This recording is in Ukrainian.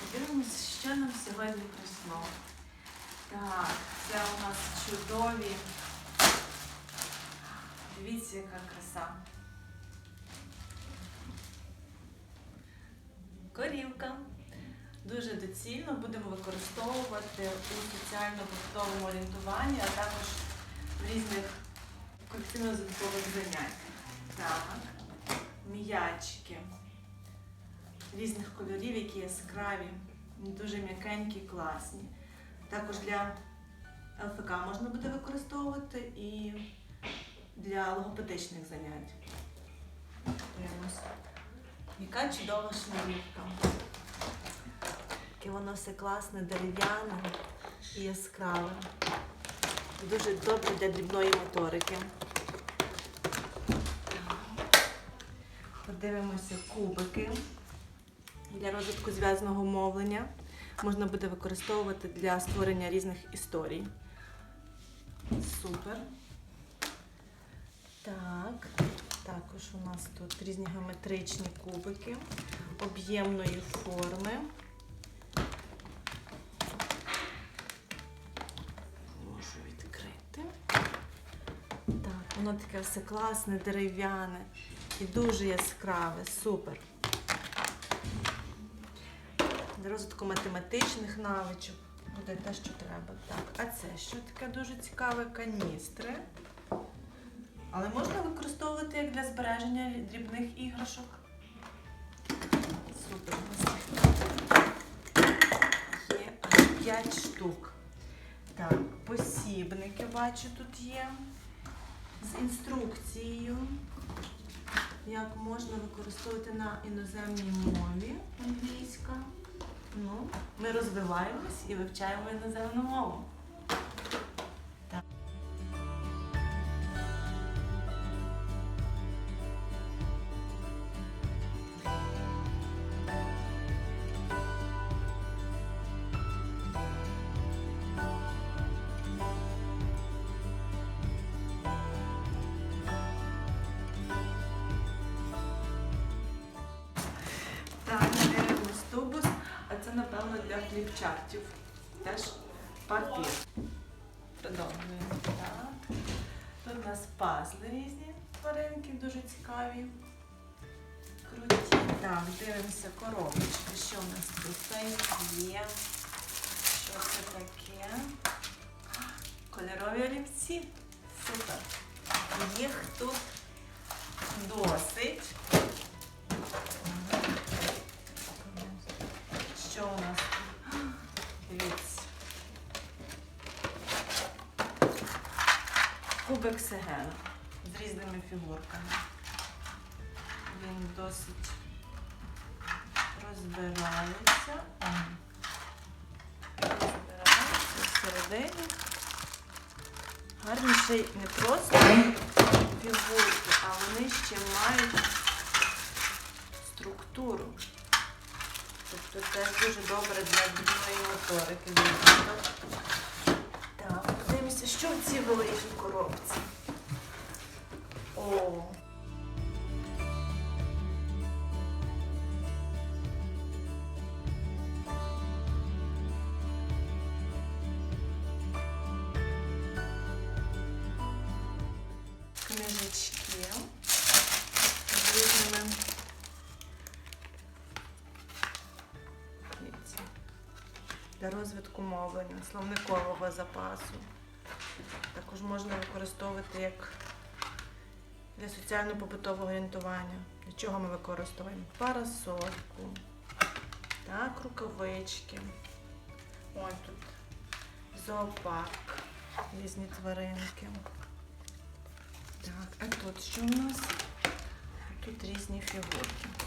Подивимось, що нам сьогодні прийшло. Так, це у нас чудові. Дивіться, яка краса. Корівка. Дуже доцільно будемо використовувати у соціально-побутовому орієнтуванні, а також в різних колекційно-звукових заняттях. Так, м'ячики різних кольорів, які яскраві, дуже м'якенькі, класні. Також для ЛФК можна буде використовувати і для логопедичних занять. Яка чудова шнурівка. Яке воно все класне, дерев'яне і яскраве. Дуже добре для дрібної моторики. Подивимося кубики для розвитку зв'язаного мовлення. Можна буде використовувати для створення різних історій. Супер. Так, також у нас тут різні геометричні кубики об'ємної форми. Можу відкрити. Так, воно таке все класне, дерев'яне і дуже яскраве. Супер. Для розвитку математичних навичок буде те, що треба. Так, а це що таке дуже цікаве? Каністри. Але можна використовувати як для збереження дрібних іграшок. Супер. Є аж 5 штук. Так, посібники бачу тут є. З інструкцією, як можна використовувати на іноземній мові англійська. Ну, ми розвиваємось і вивчаємо іноземну мову. Напевно. Теж папір. Продовжуємо. Тут у нас пазли різні тваринки, дуже цікаві. Круті. Так, дивимося коробочки. Що у нас тут є? Що це таке? Кольорові олівці. Супер. Їх тут досить. Сегена з різними фігурками. Він досить розбирається. Розбирається всередині. Гарні ще не просто фігурки, а вони ще мають структуру. Тобто це дуже добре для дрібної моторики. Що в цій великій коробці. О. Книжечки з різними для розвитку мовлення, словникового запасу. Також можна використовувати як для соціально-побутового орієнтування. Для чого ми використовуємо? Парасольку, так, рукавички. Ось тут зоопарк, різні тваринки. Так, а тут що у нас? Тут різні фігурки.